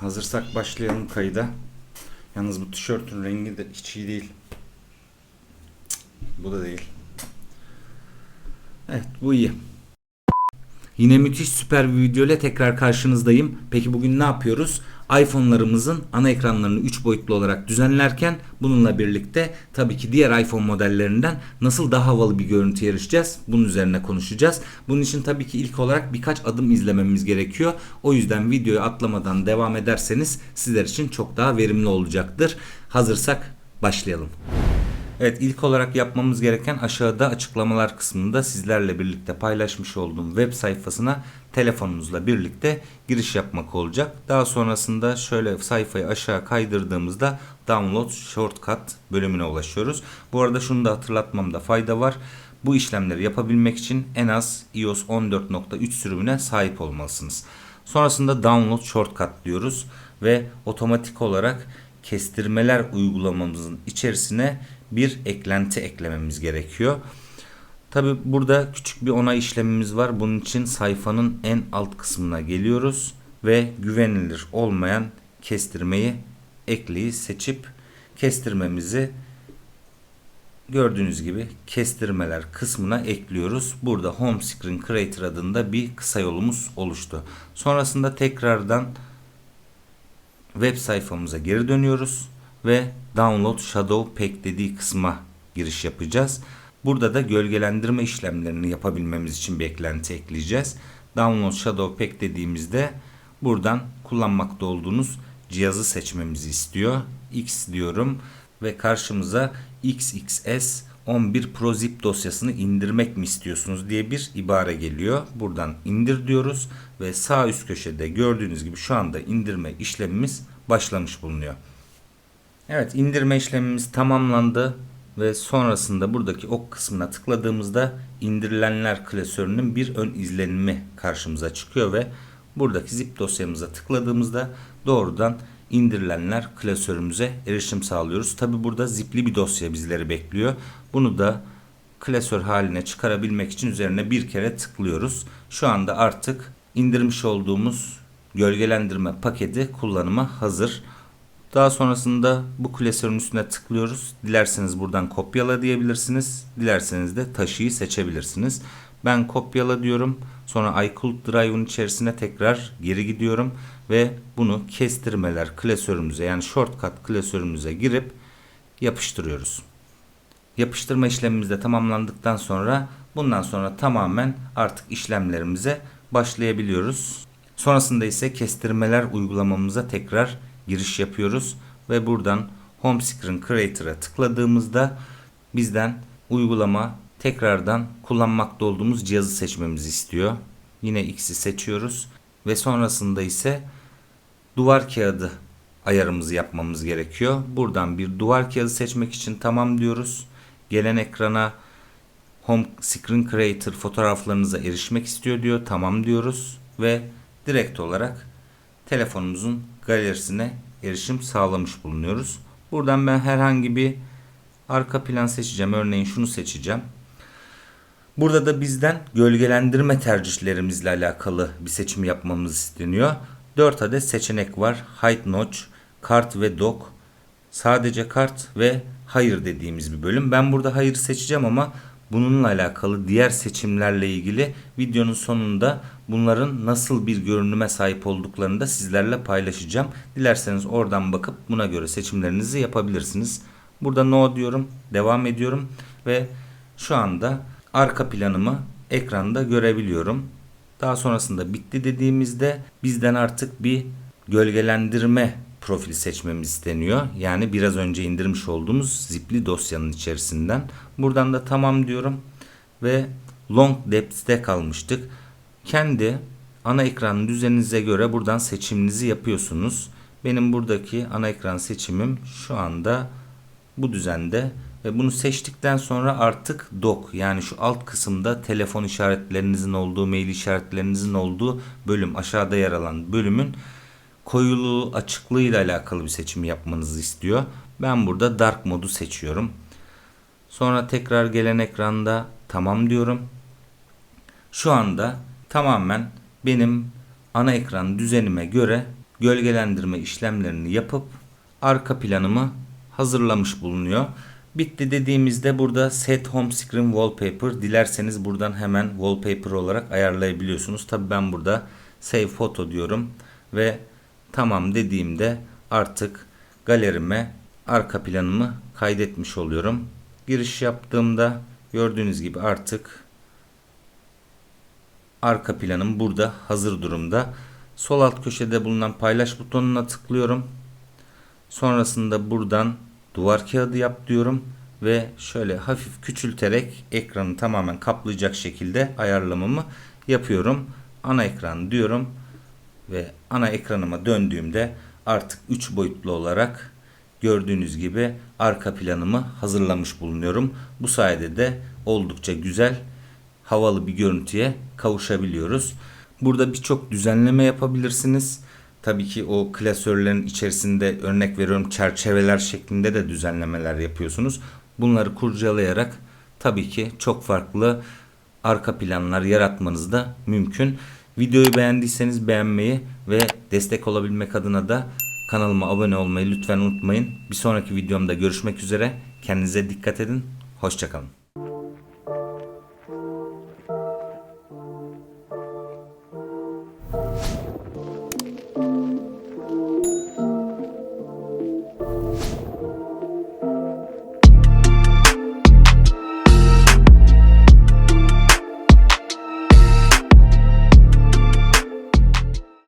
hazırsak başlayalım kayıda. Yalnız bu tişörtün rengi de hiç iyi değil. Bu da değil. Evet bu iyi. Yine müthiş süper bir video ile tekrar karşınızdayım. Peki bugün ne yapıyoruz? iPhone'larımızın ana ekranlarını 3 boyutlu olarak düzenlerken bununla birlikte tabii ki diğer iPhone modellerinden nasıl daha havalı bir görüntü yarışacağız? Bunun üzerine konuşacağız. Bunun için tabii ki ilk olarak birkaç adım izlememiz gerekiyor. O yüzden videoyu atlamadan devam ederseniz sizler için çok daha verimli olacaktır. Hazırsak başlayalım. Evet ilk olarak yapmamız gereken aşağıda açıklamalar kısmında sizlerle birlikte paylaşmış olduğum web sayfasına telefonunuzla birlikte giriş yapmak olacak. Daha sonrasında şöyle sayfayı aşağı kaydırdığımızda download shortcut bölümüne ulaşıyoruz. Bu arada şunu da hatırlatmamda fayda var. Bu işlemleri yapabilmek için en az iOS 14.3 sürümüne sahip olmalısınız. Sonrasında download shortcut diyoruz ve otomatik olarak kestirmeler uygulamamızın içerisine bir eklenti eklememiz gerekiyor. Tabi burada küçük bir onay işlemimiz var. Bunun için sayfanın en alt kısmına geliyoruz ve güvenilir olmayan kestirmeyi ekleyi seçip kestirmemizi gördüğünüz gibi kestirmeler kısmına ekliyoruz. Burada Home Screen Creator adında bir kısa yolumuz oluştu. Sonrasında tekrardan web sayfamıza geri dönüyoruz ve Download Shadow Pack dediği kısma giriş yapacağız. Burada da gölgelendirme işlemlerini yapabilmemiz için bir eklenti ekleyeceğiz. Download Shadow Pack dediğimizde buradan kullanmakta olduğunuz cihazı seçmemizi istiyor. X diyorum ve karşımıza XXS 11 Pro Zip dosyasını indirmek mi istiyorsunuz diye bir ibare geliyor. Buradan indir diyoruz ve sağ üst köşede gördüğünüz gibi şu anda indirme işlemimiz başlamış bulunuyor. Evet indirme işlemimiz tamamlandı ve sonrasında buradaki ok kısmına tıkladığımızda indirilenler klasörünün bir ön izlenimi karşımıza çıkıyor ve buradaki zip dosyamıza tıkladığımızda doğrudan indirilenler klasörümüze erişim sağlıyoruz. Tabi burada zipli bir dosya bizleri bekliyor. Bunu da klasör haline çıkarabilmek için üzerine bir kere tıklıyoruz. Şu anda artık indirmiş olduğumuz gölgelendirme paketi kullanıma hazır. Daha sonrasında bu klasörün üstüne tıklıyoruz. Dilerseniz buradan kopyala diyebilirsiniz. Dilerseniz de taşıyı seçebilirsiniz. Ben kopyala diyorum. Sonra iCloud Drive'ın içerisine tekrar geri gidiyorum. Ve bunu kestirmeler klasörümüze yani shortcut klasörümüze girip yapıştırıyoruz. Yapıştırma işlemimiz de tamamlandıktan sonra bundan sonra tamamen artık işlemlerimize başlayabiliyoruz. Sonrasında ise kestirmeler uygulamamıza tekrar giriş yapıyoruz ve buradan Home Screen Creator'a tıkladığımızda bizden uygulama tekrardan kullanmakta olduğumuz cihazı seçmemizi istiyor. Yine X'i seçiyoruz ve sonrasında ise duvar kağıdı ayarımızı yapmamız gerekiyor. Buradan bir duvar kağıdı seçmek için tamam diyoruz. Gelen ekrana Home Screen Creator fotoğraflarınıza erişmek istiyor diyor. Tamam diyoruz ve direkt olarak telefonumuzun galerisine erişim sağlamış bulunuyoruz. Buradan ben herhangi bir arka plan seçeceğim. Örneğin şunu seçeceğim. Burada da bizden gölgelendirme tercihlerimizle alakalı bir seçim yapmamız isteniyor. 4 adet seçenek var. Hide Notch, Kart ve Dock, sadece kart ve hayır dediğimiz bir bölüm. Ben burada hayır seçeceğim ama bununla alakalı diğer seçimlerle ilgili videonun sonunda bunların nasıl bir görünüme sahip olduklarını da sizlerle paylaşacağım. Dilerseniz oradan bakıp buna göre seçimlerinizi yapabilirsiniz. Burada no diyorum, devam ediyorum ve şu anda arka planımı ekranda görebiliyorum. Daha sonrasında bitti dediğimizde bizden artık bir gölgelendirme profili seçmemiz isteniyor. Yani biraz önce indirmiş olduğumuz zipli dosyanın içerisinden. Buradan da tamam diyorum ve long depth'te kalmıştık. Kendi ana ekran düzeninize göre buradan seçiminizi yapıyorsunuz. Benim buradaki ana ekran seçimim şu anda bu düzende ve bunu seçtikten sonra artık dock yani şu alt kısımda telefon işaretlerinizin olduğu, mail işaretlerinizin olduğu bölüm aşağıda yer alan bölümün koyuluğu açıklığı ile alakalı bir seçim yapmanızı istiyor. Ben burada dark modu seçiyorum. Sonra tekrar gelen ekranda tamam diyorum. Şu anda tamamen benim ana ekran düzenime göre gölgelendirme işlemlerini yapıp arka planımı hazırlamış bulunuyor. Bitti dediğimizde burada set home screen wallpaper dilerseniz buradan hemen wallpaper olarak ayarlayabiliyorsunuz. Tabi ben burada save photo diyorum ve tamam dediğimde artık galerime arka planımı kaydetmiş oluyorum. Giriş yaptığımda gördüğünüz gibi artık arka planım burada hazır durumda. Sol alt köşede bulunan paylaş butonuna tıklıyorum. Sonrasında buradan duvar kağıdı yap diyorum ve şöyle hafif küçülterek ekranı tamamen kaplayacak şekilde ayarlamamı yapıyorum. Ana ekran diyorum ve ana ekranıma döndüğümde artık 3 boyutlu olarak gördüğünüz gibi arka planımı hazırlamış bulunuyorum. Bu sayede de oldukça güzel havalı bir görüntüye kavuşabiliyoruz. Burada birçok düzenleme yapabilirsiniz. Tabii ki o klasörlerin içerisinde örnek veriyorum çerçeveler şeklinde de düzenlemeler yapıyorsunuz. Bunları kurcalayarak tabii ki çok farklı arka planlar yaratmanız da mümkün. Videoyu beğendiyseniz beğenmeyi ve destek olabilmek adına da kanalıma abone olmayı lütfen unutmayın. Bir sonraki videomda görüşmek üzere. Kendinize dikkat edin. Hoşçakalın.